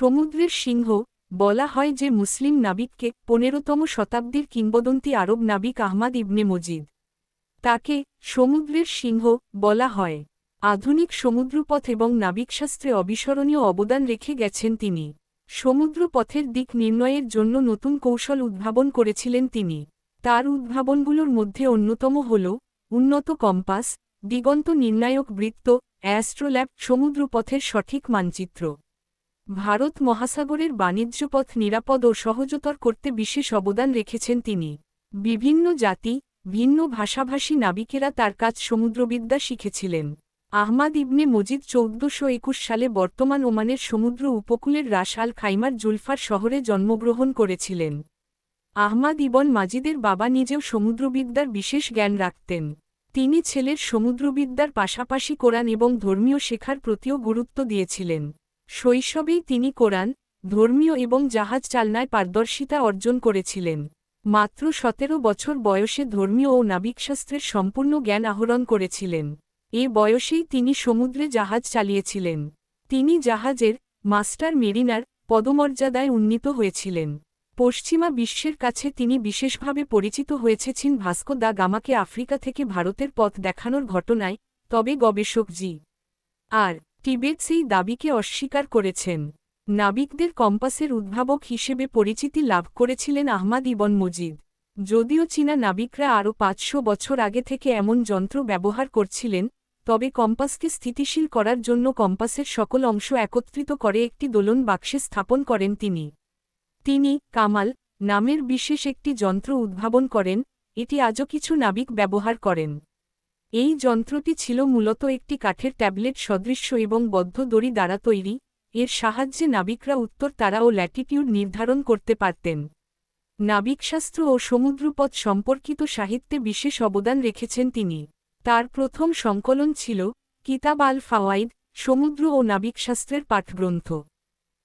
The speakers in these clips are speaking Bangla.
সমুদ্রের সিংহ, বলা হয় যে মুসলিম নাবিককে পনেরোতম শতাব্দীর কিংবদন্তি আরব নাবিক আহমাদ ইবনে মজিদ। তাকে সমুদ্রের সিংহ বলা হয়। আধুনিক সমুদ্রপথ এবং নাবিকশাস্ত্রে অবিস্মরণীয় অবদান রেখে গেছেন তিনি। সমুদ্রপথের দিক নির্ণয়ের জন্য নতুন কৌশল উদ্ভাবন করেছিলেন তিনি। তার উদ্ভাবনগুলোর মধ্যে অন্যতম হল, উন্নত কম্পাস, দিগন্ত নির্ণায়ক বৃত্ত, অ্যাস্ট্রোল্যাব সমুদ্রপথের সঠিক মানচিত্র। ভারত মহাসাগরের বাণিজ্যপথ নিরাপদ ও সহজতর করতে বিশেষ অবদান রেখেছেন তিনি। বিভিন্ন জাতি, ভিন্ন ভাষাভাষী নাবিকেরা তার কাজ সমুদ্রবিদ্যা শিখেছিলেন। আহমাদ ইবনে মজিদ চৌদ্দশো একুশ সালে বর্তমান ওমানের সমুদ্র উপকূলের রাস আল খাইমার জুলফার শহরে জন্মগ্রহণ করেছিলেন। আহমাদ ইবন মাজিদের বাবা নিজেও সমুদ্রবিদ্যার বিশেষ জ্ঞান রাখতেন। তিনি ছেলের সমুদ্রবিদ্যার পাশাপাশি কোরআন এবং ধর্মীয় শেখার প্রতিও গুরুত্ব দিয়েছিলেন। শৈশবেই তিনি কোরআন, ধর্মীয় এবং জাহাজ চালনায় পারদর্শিতা অর্জন করেছিলেন। মাত্র সতেরো বছর বয়সে ধর্মীয় ও নাবিকশাস্ত্রের সম্পূর্ণ জ্ঞান আহরণ করেছিলেন। এ বয়সেই তিনি সমুদ্রে জাহাজ চালিয়েছিলেন। তিনি জাহাজের মাস্টার মেরিনার পদমর্যাদায় উন্নীত হয়েছিলেন। পশ্চিমা বিশ্বের কাছে তিনি বিশেষভাবে পরিচিত হয়েছেছেন ভাস্কো দা গামাকে আফ্রিকা থেকে ভারতের পথ দেখানোর ঘটনায়, তবে গবেষক জি আর টিবেট সেই দাবিকে অস্বীকার করেছেন। নাবিকদের কম্পাসের উদ্ভাবক হিসেবে পরিচিতি লাভ করেছিলেন আহমাদ ইবন মজিদ। যদিও চীনা নাবিকরা আরও পাঁচশো বছর আগে থেকে এমন যন্ত্র ব্যবহার করছিলেন, তবে কম্পাসকে স্থিতিশীল করার জন্য কম্পাসের সকল অংশ একত্রিত করে একটি দোলন বাক্সে স্থাপন করেন তিনি। তিনি কামাল নামের বিশেষ একটি যন্ত্র উদ্ভাবন করেন, এটি আজও কিছু নাবিক ব্যবহার করেন। এই যন্ত্রটি ছিল মূলত একটি কাঠের ট্যাবলেট সদৃশ্য এবং বদ্ধ দড়ি দ্বারা তৈরি, এর সাহায্যে নাবিকরা উত্তর তারা ও ল্যাটিটিউড নির্ধারণ করতে পারতেন। নাবিকশাস্ত্র ও সমুদ্রপথ সম্পর্কিত সাহিত্যে বিশেষ অবদান রেখেছেন তিনি। তার প্রথম সংকলন ছিল কিতাব আল ফাওয়াইদ, সমুদ্র ও নাবিকশাস্ত্রের পাঠগ্রন্থ।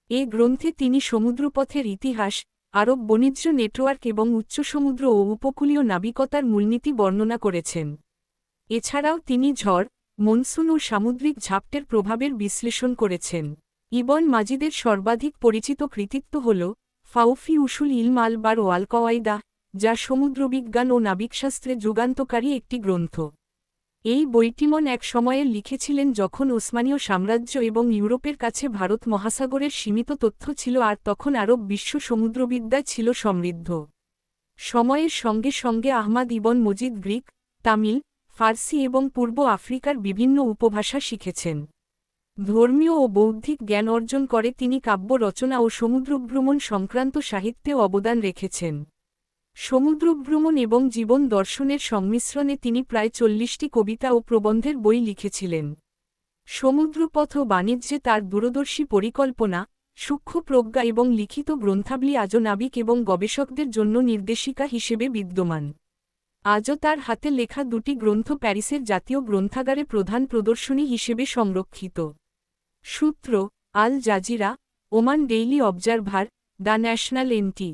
এ গ্রন্থে তিনি সমুদ্রপথের ইতিহাস, আরব বাণিজ্য নেটওয়ার্ক এবং উচ্চ সমুদ্র ও উপকূলীয় নাবিকতার মূলনীতি বর্ণনা করেছেন। এছাড়াও তিনি ঝড়, মনসুন ও সামুদ্রিক ঝাপটের প্রভাবের বিশ্লেষণ করেছেন। ইবন মাজিদের সর্বাধিক পরিচিত কৃতিত্ব হল ফাউফি উসুল ইলম আলবার ও আলকওয়াইদা যা সমুদ্রবিজ্ঞান ও নাবিকশাস্ত্রে যুগান্তকারী একটি গ্রন্থ। এই বইটিমন এক সময়ে লিখেছিলেন যখন ওসমানীয় সাম্রাজ্য এবং ইউরোপের কাছে ভারত মহাসাগরের সীমিত তথ্য ছিল আর তখন আরব বিশ্ব সমুদ্রবিদ্যায় ছিল সমৃদ্ধ। সময়ের সঙ্গে সঙ্গে Ahmad ibn Majid Greek, Tamil ফার্সি এবং পূর্ব আফ্রিকার বিভিন্ন উপভাষা শিখেছেন। ধর্মীয় ও বৌদ্ধিক জ্ঞান অর্জন করে তিনি কাব্য রচনা ও সমুদ্রভ্রমণ সংক্রান্ত সাহিত্যে অবদান রেখেছেন। সমুদ্রভ্রমণ এবং জীবন দর্শনের সংমিশ্রণে তিনি প্রায় চল্লিশটি কবিতা ও প্রবন্ধের বই লিখেছিলেন। সমুদ্রপথ ও বাণিজ্যে তার দূরদর্শী পরিকল্পনা, সূক্ষ্ম প্রজ্ঞা এবং লিখিত গ্রন্থাবলী আজও নাবিক এবং গবেষকদের জন্য নির্দেশিকা হিসেবে বিদ্যমান। আজও তার হাতে লেখা দুটি গ্রন্থ প্যারিসের জাতীয় গ্রন্থাগারে প্রধান প্রদর্শনী হিসেবে সংরক্ষিত। সূত্র, Al Jazeera, Oman Daily Observer, the National NT.